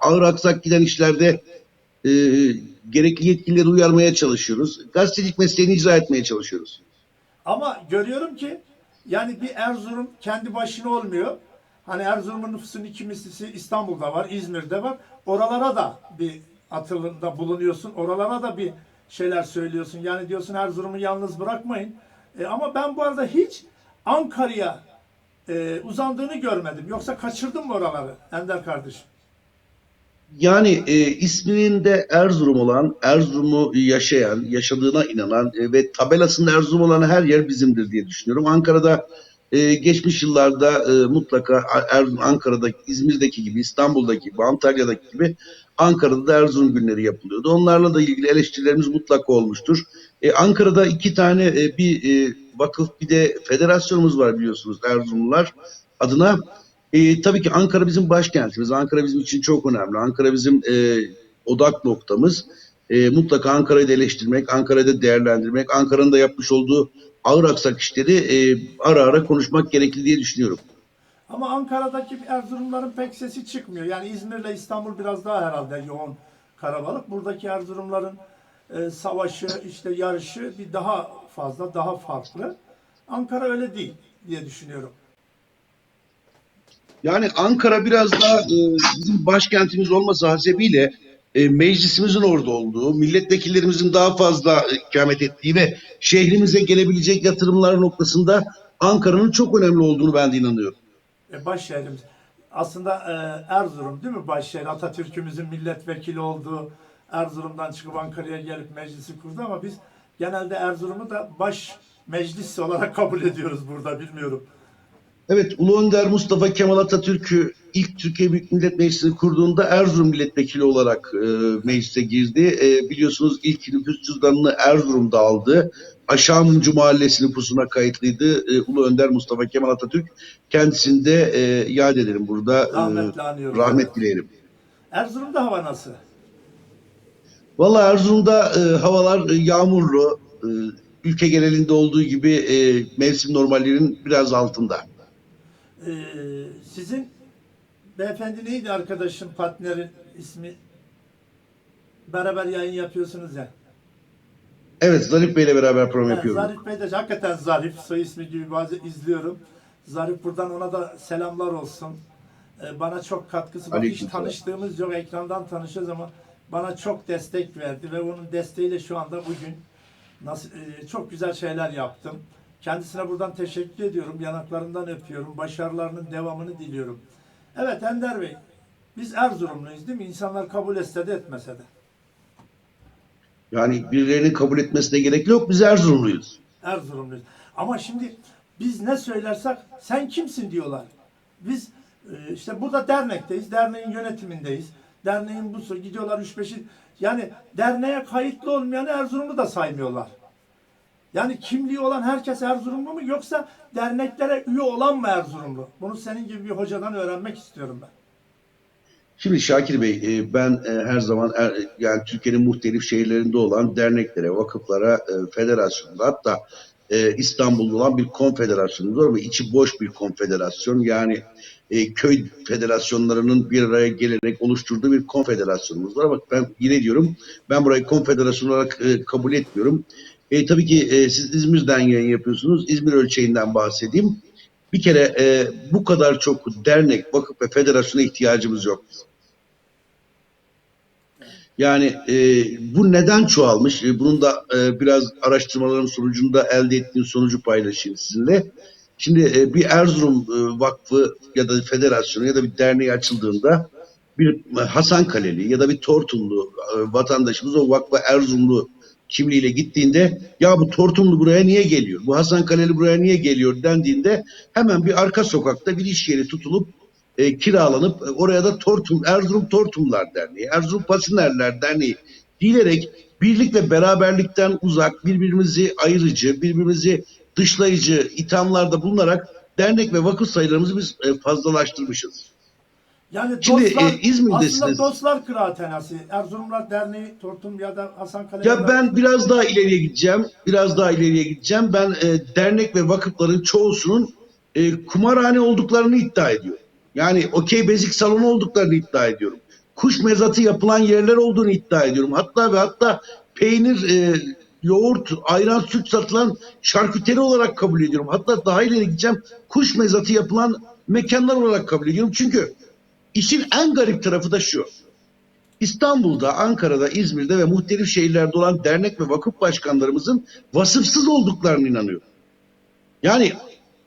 ağır aksak giden işlerde e, gerekli yetkilileri uyarmaya çalışıyoruz. Gazetecilik mesleğini icra etmeye çalışıyoruz. Ama görüyorum ki yani bir Erzurum kendi başına olmuyor. Hani Erzurum'un nüfusunun iki mislisi İstanbul'da var, İzmir'de var. Oralara da bir atılımda bulunuyorsun. Oralara da bir şeyler söylüyorsun. Yani diyorsun Erzurum'u yalnız bırakmayın. E, ama ben bu arada hiç Ankara'ya e, uzandığını görmedim. Yoksa kaçırdım mı oraları Ender kardeşim? Yani e, isminin de Erzurum olan, Erzurum'u yaşayan, yaşadığına inanan e, ve tabelasında Erzurum olan her yer bizimdir diye düşünüyorum. Ankara'da e, geçmiş yıllarda e, mutlaka Er- Ankara'daki, İzmir'deki gibi, İstanbul'daki gibi, Antalya'daki gibi Ankara'da da Erzurum günleri yapılıyordu. Onlarla da ilgili eleştirilerimiz mutlaka olmuştur. E, Ankara'da iki tane e, bir e, vakıf bir de federasyonumuz var biliyorsunuz Erzurumlular adına. E, tabii ki Ankara bizim başkentimiz. Ankara bizim için çok önemli. Ankara bizim e, odak noktamız. E, mutlaka Ankara'yı da eleştirmek, Ankara'yı da değerlendirmek, Ankara'nın da yapmış olduğu ağır aksak işleri e, ara ara konuşmak gerekli diye düşünüyorum. Ama Ankara'daki Erzurumların pek sesi çıkmıyor. Yani İzmir'le İstanbul biraz daha herhalde yoğun karabalık. Buradaki Erzurumların e, savaşı, işte yarışı bir daha fazla, daha farklı. Ankara öyle değil diye düşünüyorum. Yani Ankara biraz daha e, bizim başkentimiz olması hasebiyle e, meclisimizin orada olduğu, milletvekillerimizin daha fazla ikamet ettiği ve şehrimize gelebilecek yatırımlar noktasında Ankara'nın çok önemli olduğunu ben de inanıyorum. E, başşehrimiz. Aslında e, Erzurum değil mi başşehir? Atatürk'ümüzün milletvekili olduğu Erzurum'dan çıkıp Ankara'ya gelip meclisi kurdu ama biz genelde Erzurum'u da baş meclis olarak kabul ediyoruz burada bilmiyorum. Evet, Ulu Önder Mustafa Kemal Atatürk'ü ilk Türkiye Büyük Millet Meclisi'ni kurduğunda Erzurum milletvekili olarak e, meclise girdi. E, biliyorsunuz ilk nüfus cüzdanını Erzurum'da aldı. Aşağı Mumcu Mahallesi nüfusuna kayıtlıydı e, Ulu Önder Mustafa Kemal Atatürk. Kendisini de e, yad ederim burada. E, Rahmetle anıyoruz. rahmet dileyelim. Erzurum'da hava nasıl? Valla Erzurum'da e, havalar e, yağmurlu. E, ülke genelinde olduğu gibi e, mevsim normallerinin biraz altında. Ee, sizin beyefendi neydi arkadaşın, partnerin ismi? Beraber yayın yapıyorsunuz ya. Evet, Zarif Bey'le beraber program Evet, yapıyorum. Zarif Bey de hakikaten zarif. Soy ismi gibi bazen izliyorum. Zarif buradan ona da selamlar olsun. Ee, bana çok katkısı var. Hiç tanıştığımız yok. Ekrandan tanışıyoruz ama bana çok destek verdi ve onun desteğiyle şu anda bugün nasıl e, çok güzel şeyler yaptım. Kendisine buradan teşekkür ediyorum. Yanaklarından öpüyorum. Başarılarının devamını diliyorum. Evet Ender Bey, biz Erzurumluyuz değil mi? İnsanlar kabul etse de etmese de. Yani birilerinin kabul etmesine gerek yok. Biz Erzurumluyuz. Erzurumluyuz. Ama şimdi biz ne söylersek sen kimsin diyorlar. Biz e, işte burada dernekteyiz. Derneğin yönetimindeyiz. Derneğin bu gidiyorlar 3-5'i yani derneğe kayıtlı olmayanı Erzurumlu da saymıyorlar. Yani kimliği olan herkes Erzurumlu mu yoksa derneklere üye olan mı Erzurumlu? Bunu senin gibi bir hocadan öğrenmek istiyorum ben. Şimdi Şakir Bey, e, ben e, her zaman er- yani Türkiye'nin muhtelif şehirlerinde olan derneklere, vakıflara, e, federasyonlara hatta İstanbul'da olan bir konfederasyonumuz var ama içi boş bir konfederasyon. Yani köy federasyonlarının bir araya gelerek oluşturduğu bir konfederasyonumuz var ama ben yine diyorum ben burayı konfederasyon olarak kabul etmiyorum. E, tabii ki e, siz İzmir'den yayın yapıyorsunuz. İzmir ölçeğinden bahsedeyim. Bir kere e, bu kadar çok dernek, vakıf ve federasyona ihtiyacımız yok. Yani e, bu neden çoğalmış? E, bunun da e, biraz araştırmaların sonucunda elde ettiğim sonucu paylaşayım sizinle. Şimdi e, bir Erzurum e, Vakfı ya da federasyonu ya da bir derneği açıldığında bir Hasan Kaleli ya da bir Tortumlu e, vatandaşımız o vakfa Erzurumlu kimliğiyle gittiğinde ya bu Tortumlu buraya niye geliyor? Bu Hasan Kaleli buraya niye geliyor dendiğinde hemen bir arka sokakta bir iş yeri tutulup e, kiralanıp e, oraya da Tortum Erzurum Tortumlar Derneği, Erzurum Pasinerler Derneği dilerek birlik ve beraberlikten uzak, birbirimizi ayırıcı, birbirimizi dışlayıcı ithamlarda bulunarak dernek ve vakıf sayılarımızı biz e, fazlalaştırmışız. Yani Şimdi, dostlar, e, İzmir'desiniz. aslında dostlar kıraathanesi. Erzurumlar Derneği, Tortum ya da Hasan Kale. Ya ben biraz daha ileriye gideceğim. Biraz daha ileriye gideceğim. Ben e, dernek ve vakıfların çoğusunun e, kumarhane olduklarını iddia ediyorum. Yani okey bezik salonu olduklarını iddia ediyorum. kuş mezatı yapılan yerler olduğunu iddia ediyorum. Hatta ve hatta peynir, e, yoğurt, ayran, süt satılan şarküteri olarak kabul ediyorum. Hatta daha ileri gideceğim. Kuş mezatı yapılan mekanlar olarak kabul ediyorum. Çünkü işin en garip tarafı da şu. İstanbul'da, Ankara'da, İzmir'de ve muhtelif şehirlerde olan dernek ve vakıf başkanlarımızın vasıfsız olduklarına inanıyorum. Yani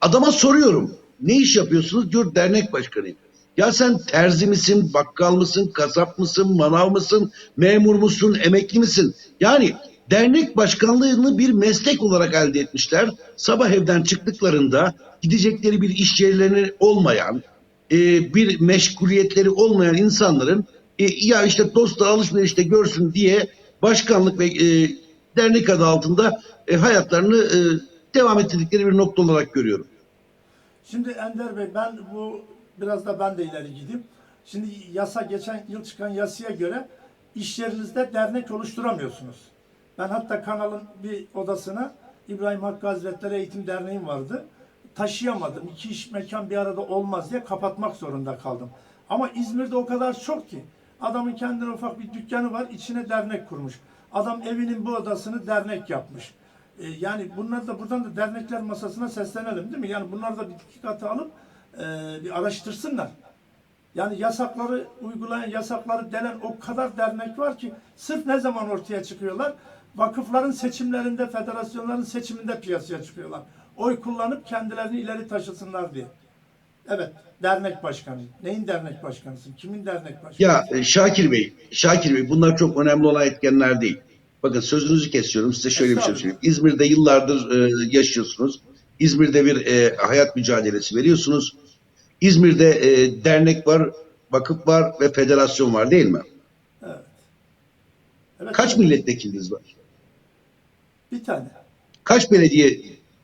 adama soruyorum. Ne iş yapıyorsunuz? Diyor dernek başkanıyım. Ya sen terzi misin, bakkal mısın, kasap mısın, manav mısın, memur musun, emekli misin? Yani dernek başkanlığını bir meslek olarak elde etmişler. Sabah evden çıktıklarında gidecekleri bir iş yerlerinin olmayan, e, bir meşguliyetleri olmayan insanların e, ya işte dostlar alışverişte görsün diye başkanlık ve e, dernek adı altında hayatlarını devam ettirdikleri bir nokta olarak görüyorum. Şimdi Ender Bey ben bu biraz da ben de ileri gideyim. Şimdi yasa geçen yıl çıkan yasaya göre iş yerinizde dernek oluşturamıyorsunuz. Ben hatta kanalın bir odasına İbrahim Hakkı Hazretleri Eğitim Derneği'm vardı. Taşıyamadım. İki iş mekan bir arada olmaz diye kapatmak zorunda kaldım. Ama İzmir'de o kadar çok ki. Adamın kendine ufak bir dükkanı var, içine dernek kurmuş. Adam evinin bu odasını dernek yapmış. E, yani bunlar da buradan da dernekler masasına seslenelim değil mi? Yani bunlar da bir dikkate alıp e, bir araştırsınlar. Yani yasakları uygulayan, yasakları delen o kadar dernek var ki sırf ne zaman ortaya çıkıyorlar? Vakıfların seçimlerinde, federasyonların seçiminde piyasaya çıkıyorlar. Oy kullanıp kendilerini ileri taşısınlar diye. Evet, dernek başkanı. Neyin dernek başkanısın? Kimin dernek başkanı? Ya e, Şakir Bey, Şakir Bey bunlar çok önemli olan etkenler değil. Bakın sözünüzü kesiyorum. Size şöyle bir şey söyleyeyim. İzmir'de yıllardır e, yaşıyorsunuz. İzmir'de bir e, hayat mücadelesi veriyorsunuz. İzmir'de e, dernek var, vakıf var ve federasyon var değil mi? Evet. evet Kaç milletvekiliniz var? Bir tane. Kaç belediye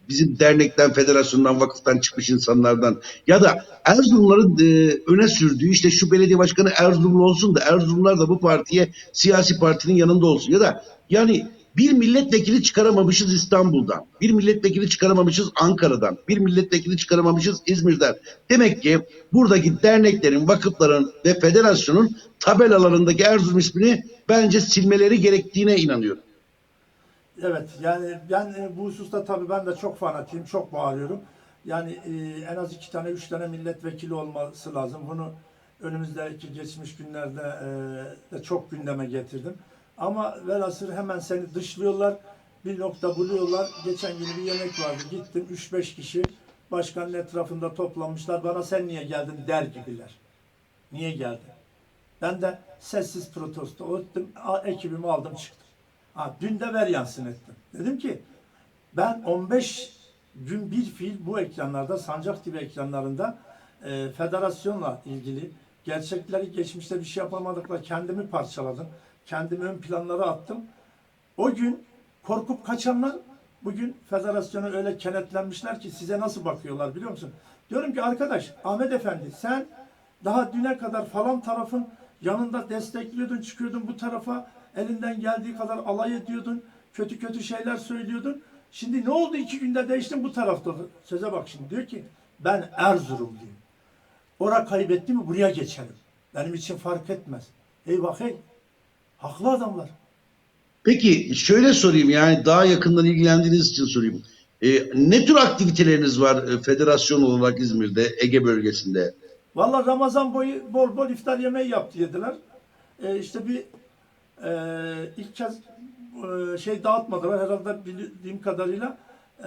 bizim dernekten, federasyondan, vakıftan çıkmış insanlardan ya da Erzurumların e, öne sürdüğü işte şu belediye başkanı Erzurumlu olsun da Erzurumlar da bu partiye siyasi partinin yanında olsun ya da yani bir milletvekili çıkaramamışız İstanbul'dan, bir milletvekili çıkaramamışız Ankara'dan, bir milletvekili çıkaramamışız İzmir'den. Demek ki buradaki derneklerin, vakıfların ve federasyonun tabelalarındaki Erzurum ismini bence silmeleri gerektiğine inanıyorum. Evet yani ben e, bu hususta tabii ben de çok fanatiyim, çok bağırıyorum. Yani e, en az iki tane, üç tane milletvekili olması lazım. Bunu önümüzdeki geçmiş günlerde e, de çok gündeme getirdim. Ama velhasıl hemen seni dışlıyorlar, bir nokta buluyorlar. Geçen gün bir yemek vardı, gittim 3-5 kişi başkanın etrafında toplanmışlar. Bana sen niye geldin der gibiler. Niye geldin? Ben de sessiz protesto ettim, ekibimi aldım çıktım. Ha, dün de ver yansın ettim. Dedim ki ben 15 gün bir fiil bu ekranlarda, Sancak TV ekranlarında e, federasyonla ilgili gerçekleri geçmişte bir şey yapamadıkla kendimi parçaladım. Kendimi ön planlara attım. O gün korkup kaçanlar bugün federasyona öyle kenetlenmişler ki size nasıl bakıyorlar biliyor musun? Diyorum ki arkadaş Ahmet Efendi sen daha düne kadar falan tarafın yanında destekliyordun, çıkıyordun bu tarafa elinden geldiği kadar alay ediyordun, kötü kötü şeyler söylüyordun. Şimdi ne oldu iki günde değiştin bu tarafta. Söze bak şimdi diyor ki ben Erzurumluyum. Ora kaybetti mi buraya geçelim. Benim için fark etmez. Eyvah hey. Haklı adamlar. Peki şöyle sorayım yani daha yakından ilgilendiğiniz için sorayım. Ee, ne tür aktiviteleriniz var e, federasyon olarak İzmir'de, Ege bölgesinde? Valla Ramazan boyu bol bol iftar yemeği yaptı yediler. Ee, işte bir e, ilk kez e, şey dağıtmadılar herhalde bildiğim kadarıyla e,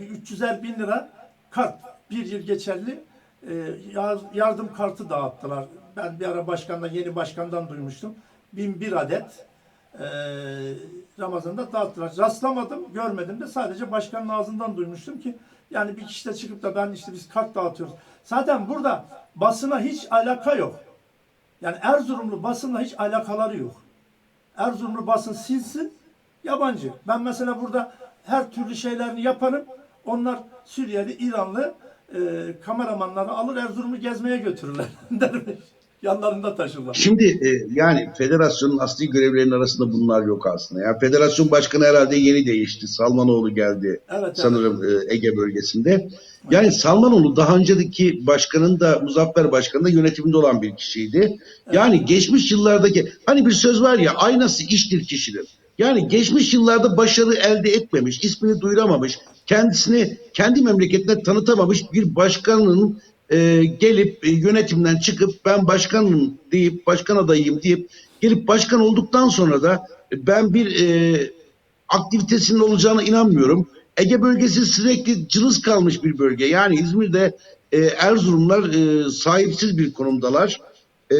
bir 300'er bin lira kart bir yıl geçerli e, yar- yardım kartı dağıttılar. Ben bir ara başkandan yeni başkandan duymuştum. 1001 adet e, Ramazan'da dağıttılar. Rastlamadım, görmedim de sadece başkanın ağzından duymuştum ki yani bir kişi de çıkıp da ben işte biz kart dağıtıyoruz. Zaten burada basına hiç alaka yok. Yani Erzurumlu basınla hiç alakaları yok. Erzurumlu basın silsin, yabancı. Ben mesela burada her türlü şeylerini yaparım. Onlar Suriyeli, İranlı e, kameramanları alır Erzurum'u gezmeye götürürler. Dermiş. Yanlarında taşırlar. Şimdi e, yani federasyonun asli görevlerinin arasında bunlar yok aslında. Yani federasyon başkanı herhalde yeni değişti. Salmanoğlu geldi Evet, evet. sanırım e, Ege bölgesinde. Yani Salmanoğlu daha önceki başkanın da Muzaffer Başkan'ın da yönetiminde olan bir kişiydi. Yani geçmiş yıllardaki hani bir söz var ya aynası iştir kişinin. Yani geçmiş yıllarda başarı elde etmemiş, ismini duyuramamış, kendisini kendi memleketine tanıtamamış bir başkanın e, gelip e, yönetimden çıkıp ben başkanım deyip başkan adayıyım deyip gelip başkan olduktan sonra da e, ben bir e, aktivitesinin olacağına inanmıyorum. Ege bölgesi sürekli cılız kalmış bir bölge. Yani İzmir'de e, Erzurumlar e, sahipsiz bir konumdalar. E,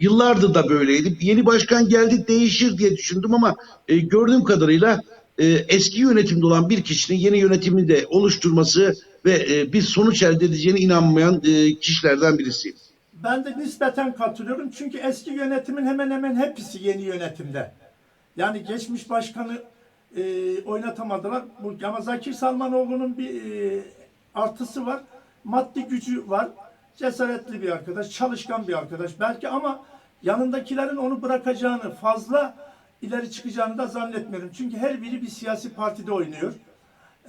yıllardır da böyleydi. Yeni başkan geldi değişir diye düşündüm ama e, gördüğüm kadarıyla e, eski yönetimde olan bir kişinin yeni yönetimi de oluşturması ve e, bir sonuç elde edeceğine inanmayan e, kişilerden birisiyim. Ben de nispeten katılıyorum çünkü eski yönetimin hemen hemen hepsi yeni yönetimde. Yani geçmiş başkanı e, oynatamadılar. Bu, ama Zakir Salmanoğlu'nun bir e, artısı var. Maddi gücü var. Cesaretli bir arkadaş, çalışkan bir arkadaş belki ama yanındakilerin onu bırakacağını, fazla ileri çıkacağını da zannetmiyorum. Çünkü her biri bir siyasi partide oynuyor.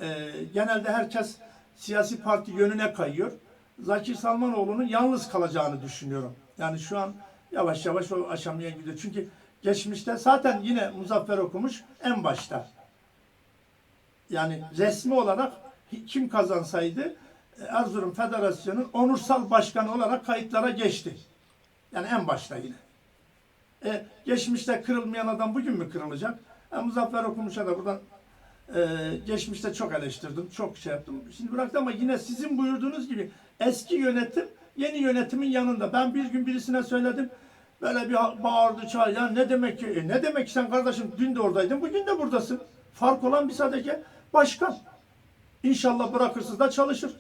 E, genelde herkes siyasi parti yönüne kayıyor. Zakir Salmanoğlu'nun yalnız kalacağını düşünüyorum. Yani şu an yavaş yavaş o aşamaya gidiyor. Çünkü geçmişte zaten yine Muzaffer okumuş en başta. Yani resmi olarak kim kazansaydı Erzurum Federasyonu'nun onursal başkanı olarak kayıtlara geçti. Yani en başta yine. E, geçmişte kırılmayan adam bugün mü kırılacak? E, Muzaffer Okumuş'a da buradan e, geçmişte çok eleştirdim, çok şey yaptım. Şimdi bıraktı ama yine sizin buyurduğunuz gibi eski yönetim yeni yönetimin yanında. Ben bir gün birisine söyledim. Böyle bir bağırdı çağırdı. Ya ne demek ki? E, ne demek ki sen kardeşim dün de oradaydın, bugün de buradasın. Fark olan bir sadece başkan. İnşallah bırakırsız da çalışır.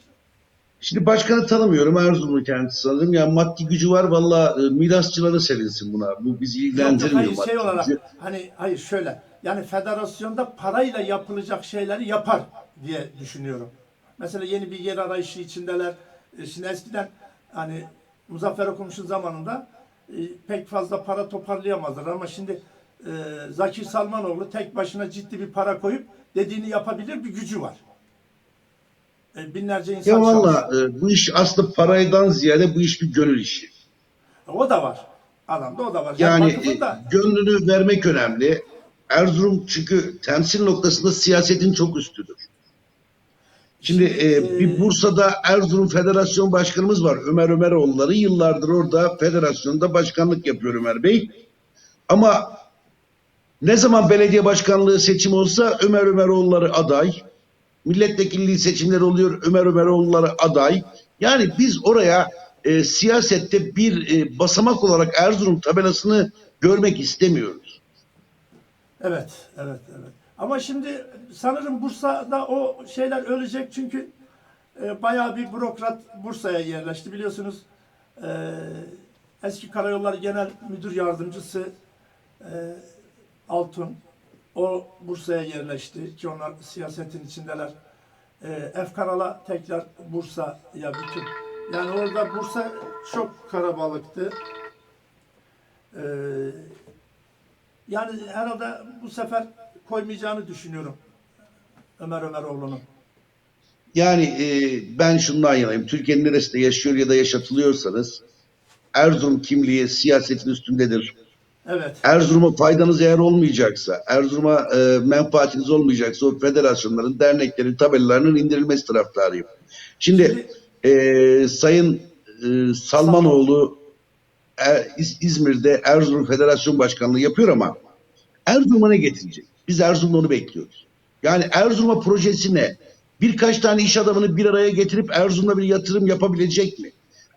Şimdi başkanı tanımıyorum Erzurumlu kendisi sanırım. Yani maddi gücü var valla e, mirasçıları sevinsin buna. Bu bizi Yok, yok, ilgilendirmiyor. hayır şey olarak gücü. hani hayır şöyle yani federasyonda parayla yapılacak şeyleri yapar diye düşünüyorum. Mesela yeni bir yer arayışı içindeler. E, Şimdi eskiden hani Muzaffer Okumuş'un zamanında e, pek fazla para toparlayamazlar ama şimdi Zakir Salmanoğlu tek başına ciddi bir para koyup dediğini yapabilir bir gücü var. E, binlerce insan Ya çalışıyor. valla e, bu iş aslında paraydan ziyade bu iş bir gönül işi. O da var. Adamda o da var. Yani vakıfın e, gönlünü vermek önemli. Erzurum çünkü temsil noktasında siyasetin çok üstüdür. Şimdi e, bir Bursa'da Erzurum Federasyon Başkanımız var. Ömer Ömeroğulları yıllardır orada federasyonda başkanlık yapıyor Ömer Bey. Ama ne zaman belediye başkanlığı seçimi olsa Ömer Ömeroğulları aday. Milletvekilliği seçimleri oluyor Ömer Ömeroğulları aday. Yani biz oraya e, siyasette bir e, basamak olarak Erzurum tabelasını görmek istemiyoruz. Evet, evet, evet. Ama şimdi sanırım Bursa'da o şeyler ölecek çünkü e, bayağı bir bürokrat Bursa'ya yerleşti. Biliyorsunuz e, eski Karayolları Genel Müdür Yardımcısı e, Altun o Bursa'ya yerleşti ki onlar siyasetin içindeler. E, Efkaral'a tekrar Bursa'ya bütün. Yani orada Bursa çok karabalıktı. E, yani herhalde bu sefer koymayacağını düşünüyorum Ömer Ömeroğlu'nun. Yani e, ben şundan yanayım. Türkiye'nin neresinde yaşıyor ya da yaşatılıyorsanız Erzurum kimliği siyasetin üstündedir. Evet. Erzurum'a faydanız eğer olmayacaksa, Erzurum'a e, menfaatiniz olmayacaksa o federasyonların, derneklerin tabelalarının indirilmesi taraftarıyım. Şimdi e, Sayın e, Salmanoğlu e, İz- İzmir'de Erzurum Federasyon Başkanlığı yapıyor ama Erzurum'a ne getirecek? Biz Erzurum'da onu bekliyoruz. Yani Erzurum'a projesi ne? Birkaç tane iş adamını bir araya getirip Erzurum'a bir yatırım yapabilecek mi?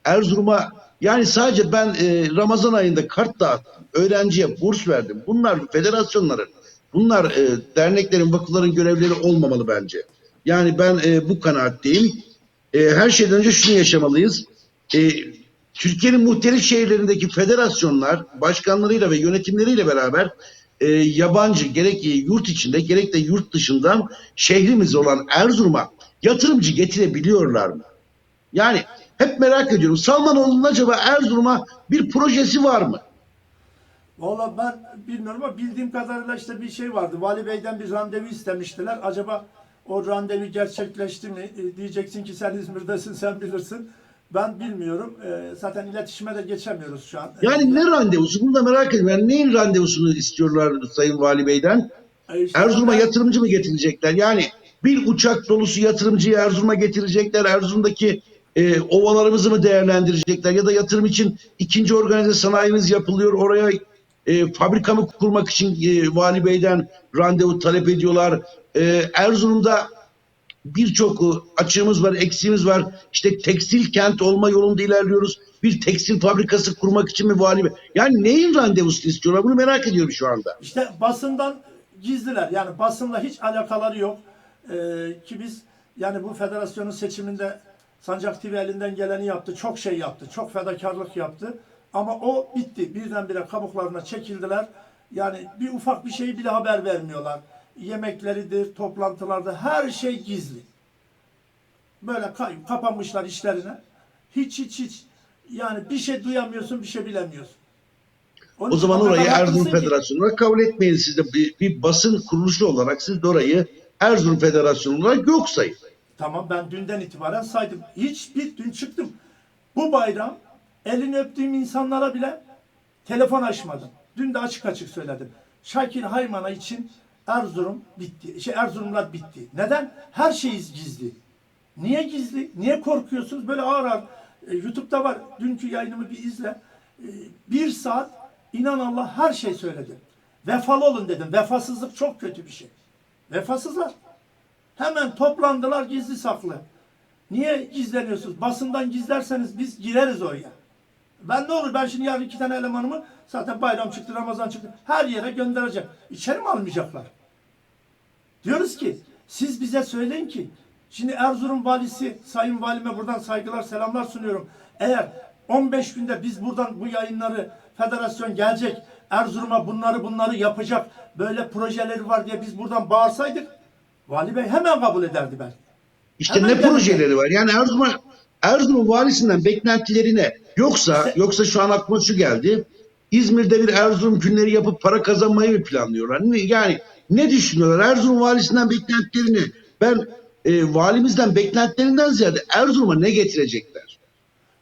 Erzurum'a yani sadece ben e, Ramazan ayında kart dağıttım. Öğrenciye burs verdim. Bunlar federasyonların, bunlar e, derneklerin, vakıfların görevleri olmamalı bence. Yani ben e, bu kanaatteyim. E, her şeyden önce şunu yaşamalıyız. E, Türkiye'nin muhtelif şehirlerindeki federasyonlar başkanlarıyla ve yönetimleriyle beraber e, yabancı gerek yurt içinde gerek de yurt dışından şehrimiz olan Erzurum'a yatırımcı getirebiliyorlar mı? Yani hep merak ediyorum. Salmanoğlu'nun acaba Erzurum'a bir projesi var mı? Valla ben bilmiyorum ama bildiğim kadarıyla işte bir şey vardı. Vali Bey'den bir randevu istemiştiler. Acaba o randevu gerçekleşti mi? E, diyeceksin ki sen İzmir'desin, sen bilirsin. Ben bilmiyorum. E, zaten iletişime de geçemiyoruz şu an. Yani ne randevusu? Bunu da merak ediyorum. Yani neyin randevusunu istiyorlar Sayın Vali Bey'den? E, işte Erzurum'a ben- yatırımcı mı getirecekler? Yani bir uçak dolusu yatırımcıyı Erzurum'a getirecekler. Erzurum'daki e, ovalarımızı mı değerlendirecekler? Ya da yatırım için ikinci organize sanayimiz yapılıyor. Oraya e, fabrika mı kurmak için e, Vali Bey'den randevu talep ediyorlar. E, Erzurum'da birçok açığımız var, eksiğimiz var. İşte tekstil kent olma yolunda ilerliyoruz. Bir tekstil fabrikası kurmak için mi Vali? Yani neyin randevusunu istiyorlar? Bunu merak ediyorum şu anda. İşte basından gizliler. Yani basınla hiç alakaları yok. Ee, ki biz yani bu federasyonun seçiminde Sancak TV elinden geleni yaptı. Çok şey yaptı. Çok fedakarlık yaptı. Ama o bitti. Birdenbire kabuklarına çekildiler. Yani bir ufak bir şeyi bile haber vermiyorlar. Yemekleridir, toplantılarda her şey gizli. Böyle kapanmışlar işlerine. Hiç hiç hiç yani bir şey duyamıyorsun, bir şey bilemiyorsun. Onun O zaman orayı Erzurum ki- Federasyonu olarak kabul etmeyin. Siz de bir, bir basın kuruluşu olarak siz de orayı Erzurum Federasyonu olarak yok sayın. Tamam ben dünden itibaren saydım. Hiçbir dün çıktım. Bu bayram elini öptüğüm insanlara bile telefon açmadım. Dün de açık açık söyledim. Şakir Hayman'a için Erzurum bitti. Şey Erzurumlar bitti. Neden? Her şeyiz gizli. Niye gizli? Niye korkuyorsunuz? Böyle ağır ağır. E, YouTube'da var. Dünkü yayınımı bir izle. E, bir saat inan Allah her şey söyledim. Vefalı olun dedim. Vefasızlık çok kötü bir şey. Vefasızlar. Hemen toplandılar gizli saklı. Niye gizleniyorsunuz? Basından gizlerseniz biz gireriz oraya. Ben ne olur ben şimdi yarın iki tane elemanımı zaten bayram çıktı Ramazan çıktı her yere göndereceğim. İçeri mi almayacaklar? Diyoruz ki siz bize söyleyin ki şimdi Erzurum valisi Sayın Valime buradan saygılar selamlar sunuyorum. Eğer 15 günde biz buradan bu yayınları federasyon gelecek Erzurum'a bunları bunları yapacak böyle projeleri var diye biz buradan bağırsaydık Vali Bey hemen kabul ederdi belki. İşte Hemen ne projeleri var? Yani Erzurum'a Erzurum valisinden beklentileri ne? Yoksa yoksa şu an aklıma şu geldi. İzmir'de bir Erzurum günleri yapıp para kazanmayı mı planlıyorlar? Ne, yani ne düşünüyorlar? Erzurum valisinden beklentileri ne? Ben e, valimizden beklentilerinden ziyade Erzurum'a ne getirecekler?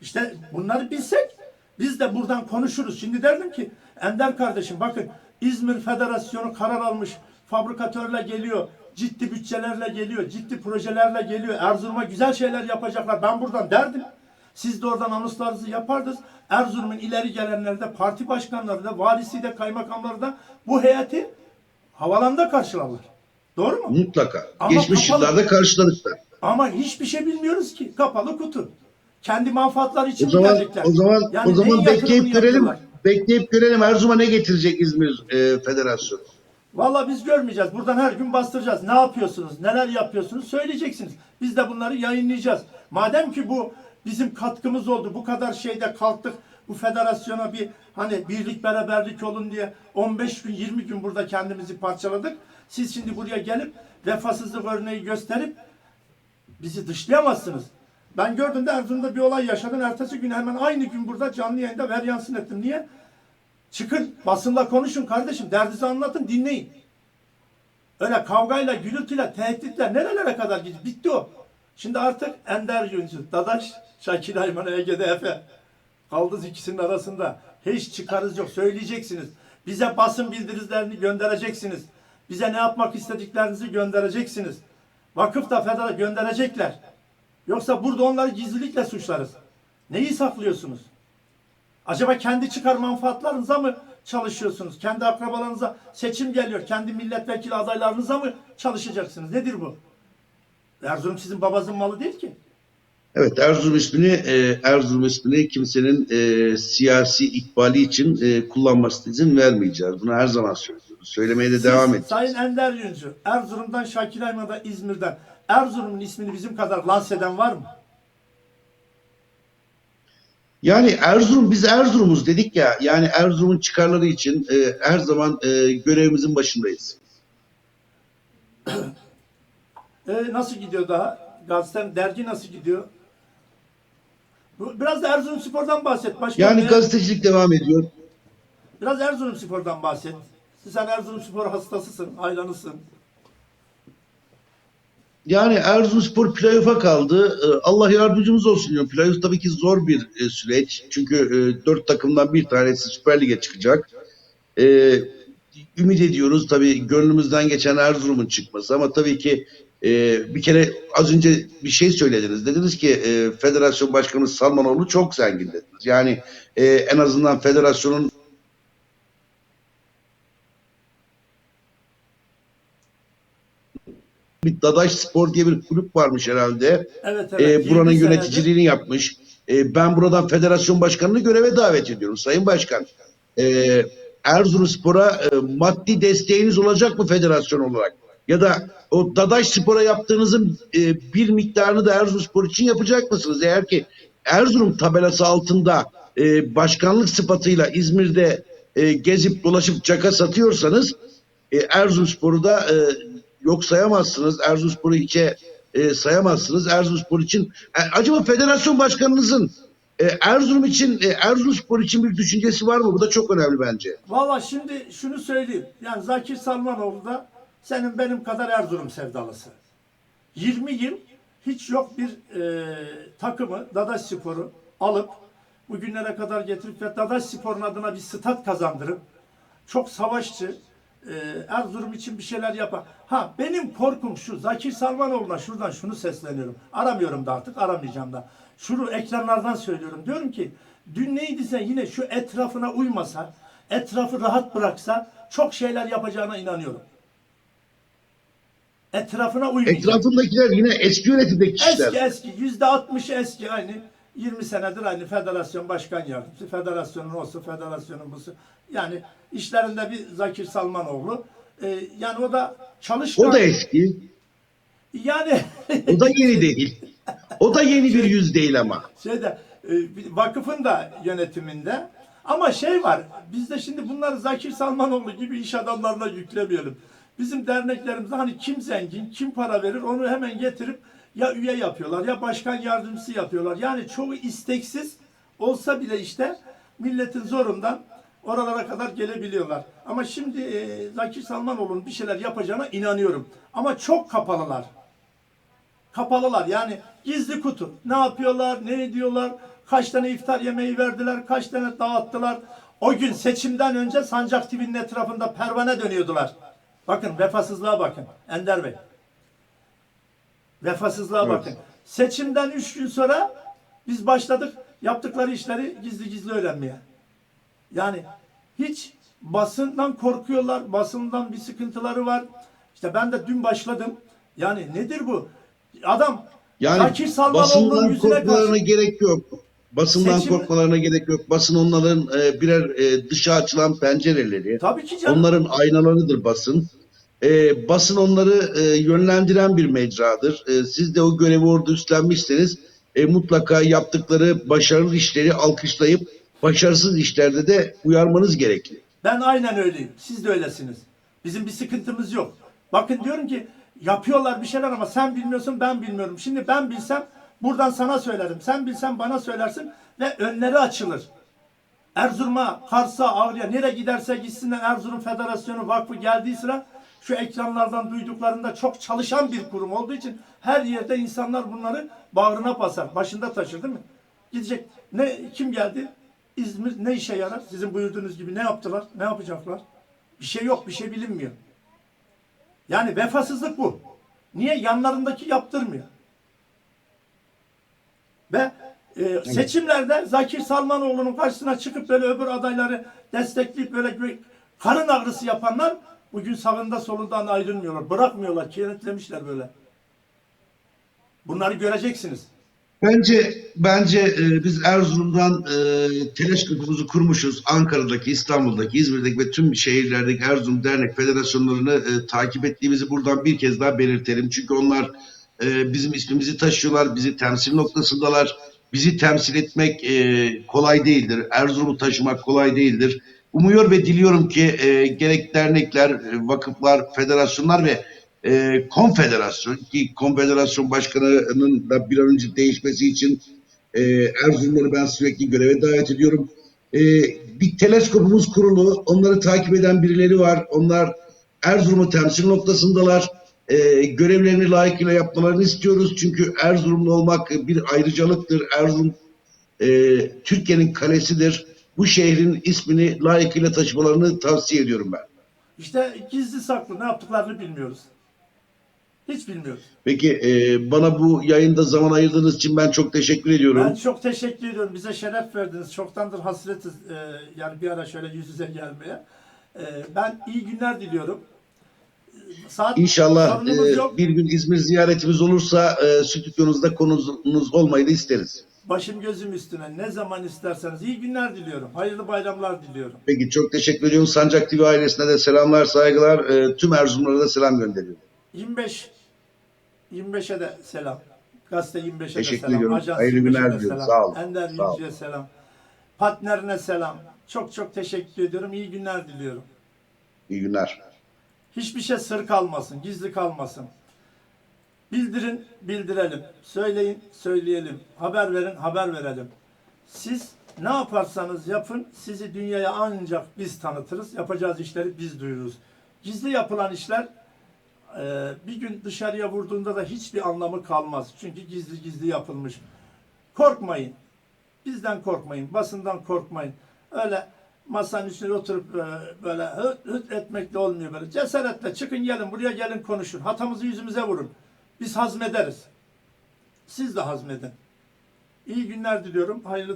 İşte bunları bilsek biz de buradan konuşuruz. Şimdi derdim ki Ender kardeşim bakın İzmir Federasyonu karar almış. Fabrikatörle geliyor. Ciddi bütçelerle geliyor. Ciddi projelerle geliyor. Erzurum'a güzel şeyler yapacaklar. Ben buradan derdim. Siz de oradan anonslarınızı yapardınız. Erzurum'un ileri gelenleri de parti başkanları da valisi de kaymakamları da bu heyeti havalanda karşılarlar. Doğru mu? Mutlaka. Ama Geçmiş kapalı- yıllarda karşıladıklar. Ama hiçbir şey bilmiyoruz ki. Kapalı kutu. Kendi menfaatları için O zaman gelecekler. o zaman Yani o zaman bekleyip görelim. yapıyorlar? Bekleyip görelim Erzurum'a ne getirecek İzmir e, Federasyonu. Vallahi biz görmeyeceğiz. Buradan her gün bastıracağız. Ne yapıyorsunuz? Neler yapıyorsunuz? Söyleyeceksiniz. Biz de bunları yayınlayacağız. Madem ki bu bizim katkımız oldu. Bu kadar şeyde kalktık. Bu federasyona bir hani birlik beraberlik olun diye 15 gün 20 gün burada kendimizi parçaladık. Siz şimdi buraya gelip vefasızlık örneği gösterip bizi dışlayamazsınız. Ben gördüm de Erzurum'da bir olay yaşadın. Ertesi gün hemen aynı gün burada canlı yayında ver yansın ettim. Niye? Çıkın basınla konuşun kardeşim. Derdinizi anlatın dinleyin. Öyle kavgayla, gürültüyle, tehditle nerelere kadar gidiyor? Bitti o. Şimdi artık Ender Yüncü, Dadaş, Şakir Ayman, Ege'de Efe. Kaldınız ikisinin arasında. Hiç çıkarız yok. Söyleyeceksiniz. Bize basın bildirilerini göndereceksiniz. Bize ne yapmak istediklerinizi göndereceksiniz. Vakıf da federa gönderecekler. Yoksa burada onları gizlilikle suçlarız. Neyi saklıyorsunuz? Acaba kendi çıkar manfaatlarınıza mı çalışıyorsunuz? Kendi akrabalarınıza seçim geliyor. Kendi milletvekili adaylarınıza mı çalışacaksınız? Nedir bu? Erzurum sizin babazın malı değil ki. Evet Erzurum ismini e, Erzurum ismini kimsenin e, siyasi ikbali için e, kullanmasına izin vermeyeceğiz. Bunu her zaman söylüyoruz. Söylemeye de Siz, devam edeceğiz. Sayın Ender Yüncü, Erzurum'dan Şakir Ayman'da İzmir'den Erzurum'un ismini bizim kadar lanse eden var mı? Yani Erzurum biz Erzurum'uz dedik ya. Yani Erzurum'un çıkarları için e, her zaman e, görevimizin başındayız. E, nasıl gidiyor daha? Gazetem, dergi nasıl gidiyor? Bu- Biraz da Erzurumspor'dan bahset. Başka Yani bir- gazetecilik devam ediyor. Biraz Erzurumspor'dan bahset. Sen Erzurumspor hastasısın, hayranısın. Yani Erzurumspor playoff'a kaldı. Ee, Allah yardımcımız olsun diyorum. Playoff tabii ki zor bir e, süreç. Çünkü e, dört takımdan bir tanesi Süper Lig'e çıkacak. Ee, ümit ediyoruz tabii gönlümüzden geçen Erzurum'un çıkması ama tabii ki e, bir kere az önce bir şey söylediniz. Dediniz ki Federasyon Başkanımız Salmanoğlu çok zengin dediniz. Yani en azından federasyonun bir Dadaş Spor diye bir kulüp varmış herhalde. Evet evet. Ee, 20 buranın senedir- yöneticiliğini yapmış. Ee, ben buradan federasyon başkanını göreve davet ediyorum Sayın Başkan. Ee, Erzurumspor'a e, maddi desteğiniz olacak mı federasyon olarak? Ya da o Dadaş Spor'a yaptığınızın e, bir miktarını da Erzurumspor için yapacak mısınız? Eğer ki Erzurum tabelası altında e, başkanlık sıfatıyla İzmir'de e, gezip dolaşıp caka satıyorsanız e, Erzurumspor'u da e, yok sayamazsınız. Erzurumspor'u hiçe e, sayamazsınız. Erzurumspor için e, acaba federasyon başkanınızın e, Erzurum için e, Erzurumspor için bir düşüncesi var mı? Bu da çok önemli bence. Valla şimdi şunu söyleyeyim. Yani Zakir Salmanoğlu da senin benim kadar Erzurum sevdalısı. 20 yıl hiç yok bir e, takımı Dadaş Spor'u alıp bugünlere kadar getirip ve Dadaş Spor'un adına bir stat kazandırıp çok savaşçı e, Erzurum için bir şeyler yapar. Ha benim korkum şu Zakir Salmanoğlu'na şuradan şunu sesleniyorum. Aramıyorum da artık aramayacağım da. Şunu ekranlardan söylüyorum. Diyorum ki dün neydi sen yine şu etrafına uymasa etrafı rahat bıraksa çok şeyler yapacağına inanıyorum. Etrafına uymayacak. Etrafındakiler yine eski yönetimdeki kişiler. Eski eski yüzde altmışı eski aynı 20 senedir aynı federasyon başkan yardımcısı federasyonun olsun federasyonun busu yani işlerinde bir Zakir Salmanoğlu Ee, yani o da çalışkan O da eski. yani O da yeni değil. O da yeni bir yüz değil ama. şeyde e, vakıfın da yönetiminde ama şey var bizde şimdi bunları Zakir Salmanoğlu gibi iş adamlarına yüklemeyelim. Bizim derneklerimizde hani kim zengin, kim para verir onu hemen getirip ya üye yapıyorlar ya başkan yardımcısı yapıyorlar. Yani çoğu isteksiz olsa bile işte milletin zorundan oralara kadar gelebiliyorlar. Ama şimdi e, Zakir Salmanoğlu'nun bir şeyler yapacağına inanıyorum. Ama çok kapalılar kapalılar. Yani gizli kutu. Ne yapıyorlar, ne ediyorlar, kaç tane iftar yemeği verdiler, kaç tane dağıttılar. O gün seçimden önce Sancak TV'nin etrafında pervane dönüyordular. Bakın vefasızlığa bakın Ender Bey. Vefasızlığa Evet. bakın. Seçimden üç gün sonra biz başladık yaptıkları işleri gizli gizli öğrenmeye. Yani hiç basından korkuyorlar. Basından bir sıkıntıları var. İşte ben de dün başladım. Yani nedir bu? Adam Yani Zakir Salmanoğlu'nun basından yüzüne korkmalarına karşı gerek yok. Basından Seçim- korkmalarına gerek yok. Basın onların e, birer e, dışa açılan pencereleri. tabii ki canım. Onların aynalarıdır basın. Ee, basın onları e, yönlendiren bir mecradır. E, siz de o görevi orada üstlenmişseniz e, mutlaka yaptıkları başarılı işleri alkışlayıp başarısız işlerde de uyarmanız gerekli. Ben aynen öyleyim. Siz de öylesiniz. Bizim bir sıkıntımız yok. Bakın diyorum ki yapıyorlar bir şeyler ama sen bilmiyorsun ben bilmiyorum. Şimdi ben bilsem buradan sana söylerim. Sen bilsen bana söylersin ve önleri açılır. Erzurum'a, Kars'a, Ağrı'ya nereye giderse gitsinler Erzurum Federasyonu Vakfı geldiği sıra şu ekranlardan duyduklarında çok çalışan bir kurum olduğu için her yerde insanlar bunları bağrına basar. Başında taşır değil mi? Gidecek. Ne kim geldi? İzmir ne işe yarar? Sizin buyurduğunuz gibi ne yaptılar? Ne yapacaklar? Bir şey yok, bir şey bilinmiyor. Yani vefasızlık bu. Niye? Yanlarındaki yaptırmıyor. Ve e, seçimlerde Zakir Salmanoğlu'nun karşısına çıkıp böyle öbür adayları destekleyip böyle karın ağrısı yapanlar bugün sağında solundan ayrılmıyorlar. Bırakmıyorlar, kilitlemişler böyle. Bunları göreceksiniz. Bence bence e, biz Erzurum'dan e, telaş grubumuzu kurmuşuz. Ankara'daki, İstanbul'daki, İzmir'deki ve tüm şehirlerdeki Erzurum Dernek Federasyonlarını e, takip ettiğimizi buradan bir kez daha belirtelim. Çünkü onlar e, bizim ismimizi taşıyorlar, bizi temsil noktasındalar. Bizi temsil etmek e, kolay değildir. Erzurum'u taşımak kolay değildir. Umuyor ve diliyorum ki e, gerek dernekler, e, vakıflar, federasyonlar ve e, konfederasyon ki konfederasyon başkanının da bir an önce değişmesi için E, Erzurumları ben sürekli göreve davet ediyorum. E, bir teleskopumuz kurulu. Onları takip eden birileri var. Onlar Erzurum'u temsil noktasındalar. E, görevlerini layıkıyla yapmalarını istiyoruz. Çünkü Erzurumlu olmak bir ayrıcalıktır. Erzurum e, Türkiye'nin kalesidir. Bu şehrin ismini layıkıyla taşımalarını tavsiye ediyorum ben. İşte gizli saklı ne yaptıklarını bilmiyoruz. Hiç bilmiyoruz. Peki e, bana bu yayında zaman ayırdığınız için ben çok teşekkür ediyorum. Ben çok teşekkür ediyorum. Bize şeref verdiniz. Çoktandır hasretiz e, yani bir ara şöyle yüz yüze gelmeye. E, ben iyi günler diliyorum. Saat İnşallah e, yok. bir gün İzmir ziyaretimiz olursa e, stüdyonuzda konunuz olmayı da isteriz. Başım gözüm üstüne. Ne zaman isterseniz. iyi günler diliyorum. Hayırlı bayramlar diliyorum. Peki çok teşekkür ediyorum. Sancak TV ailesine de selamlar, saygılar. E, tüm Erzurumlara da selam gönderiyorum. 25 25'e de selam. Gazete 25'e de Teşekkür selam. ediyorum. Ajans Hayırlı 25'e günler de diliyorum. selam. Sağ olun. Ender Sağ olun. Yüce'ye selam. Partnerine selam. Çok çok teşekkür ediyorum. İyi günler diliyorum. İyi günler. Hiçbir şey sır kalmasın, gizli kalmasın. Bildirin, bildirelim. Söyleyin, söyleyelim. Haber verin, haber verelim. Siz ne yaparsanız yapın, sizi dünyaya ancak biz tanıtırız. Yapacağız işleri biz duyururuz. Gizli yapılan işler e, bir gün dışarıya vurduğunda da hiçbir anlamı kalmaz. Çünkü gizli gizli yapılmış. Korkmayın. Bizden korkmayın. Basından korkmayın. Öyle masanın üstüne oturup e, böyle hıt hıt etmekle olmuyor böyle. Cesaretle çıkın gelin buraya gelin konuşun. Hatamızı yüzümüze vurun. Biz hazmederiz. Siz de hazmedin. İyi günler diliyorum. Hayırlı